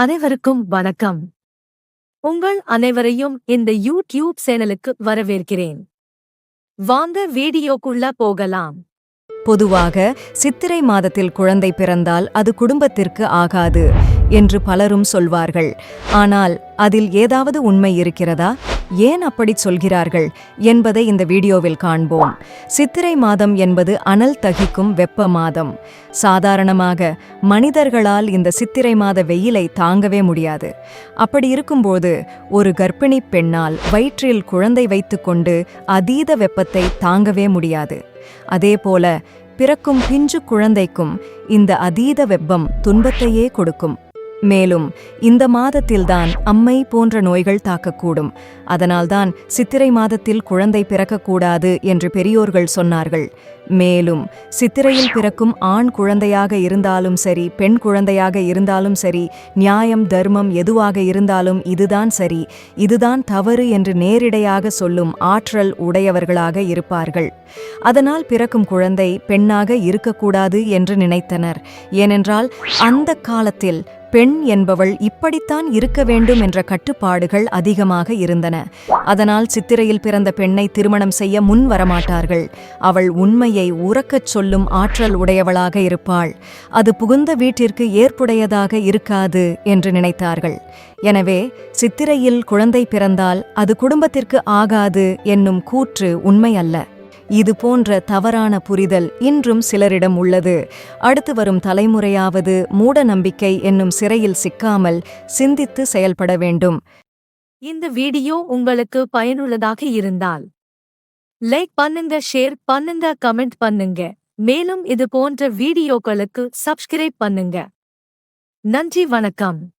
அனைவருக்கும் வணக்கம். உங்கள் அனைவரையும் இந்த யூடியூப் சேனலுக்கு வரவேற்கிறேன். வாங்க வீடியோக்குள்ள போகலாம். பொதுவாக சித்திரை மாதத்தில் குழந்தை பிறந்தால் அது குடும்பத்திற்கு ஆகாது என்று பலரும் சொல்வார்கள். ஆனால் அதில் ஏதாவது உண்மை இருக்கிறதா? ஏன் அப்படி சொல்கிறார்கள் என்பதை இந்த வீடியோவில் காண்போம். சித்திரை மாதம் என்பது அனல் தகிக்கும் வெப்ப மாதம். சாதாரணமாக மனிதர்களால் இந்த சித்திரை மாத வெயிலை தாங்கவே முடியாது. அப்படி இருக்கும்போது ஒரு கர்ப்பிணி பெண்ணால் வயிற்றில் குழந்தை வைத்துக்கொண்டு அதீத வெப்பத்தை தாங்கவே முடியாது. அதேபோல பிறக்கும் பிஞ்சு குழந்தைக்கும் இந்த அதீத வெப்பம் துன்பத்தையே கொடுக்கும். மேலும் இந்த மாதத்தில்தான் அம்மை போன்ற நோய்கள் தாக்கக்கூடும். அதனால்தான் சித்திரை மாதத்தில் குழந்தை பிறக்கக்கூடாது என்று பெரியோர்கள் சொன்னார்கள். மேலும் சித்திரையில் பிறக்கும் ஆண் குழந்தையாக இருந்தாலும் சரி பெண் குழந்தையாக இருந்தாலும் சரி நியாயம் தர்மம் எதுவாக இருந்தாலும் இதுதான் சரி. இதுதான் தவறு என்று நேரிடையாக சொல்லும் ஆற்றல் உடையவர்களாக இருப்பார்கள். அதனால் பிறக்கும் குழந்தை பெண்ணாக இருக்கக்கூடாது என்று நினைத்தனர். ஏனென்றால் அந்த காலத்தில் பெண் என்பவள் இப்படித்தான் இருக்க வேண்டும் என்ற கட்டுப்பாடுகள் அதிகமாக இருந்தன. அதனால் சித்திரையில் பிறந்த பெண்ணை திருமணம் செய்ய முன் வரமாட்டார்கள். அவள் உண்மையை உறக்கச் சொல்லும் ஆற்றல் உடையவளாக இருப்பாள். அது புகுந்த வீட்டிற்கு ஏற்புடையதாக இருக்காது என்று நினைத்தார்கள். எனவே சித்திரையில் குழந்தை பிறந்தால் அது குடும்பத்திற்கு ஆகாது என்னும் கூற்று உண்மை அல்ல. இது போன்ற தவறான புரிதல் இன்றும் சிலரிடம் உள்ளது. அடுத்து வரும் தலைமுறையாவது மூட நம்பிக்கை என்னும் சிறையில் சிக்காமல் சிந்தித்து செயல்பட வேண்டும். இந்த வீடியோ உங்களுக்கு பயனுள்ளதாக இருந்தால் லைக் பண்ணுங்க ஷேர் பண்ணுங்க கமெண்ட் பண்ணுங்க. மேலும் இது போன்ற வீடியோக்களுக்கு சப்ஸ்கிரைப் பண்ணுங்க. நன்றி வணக்கம்.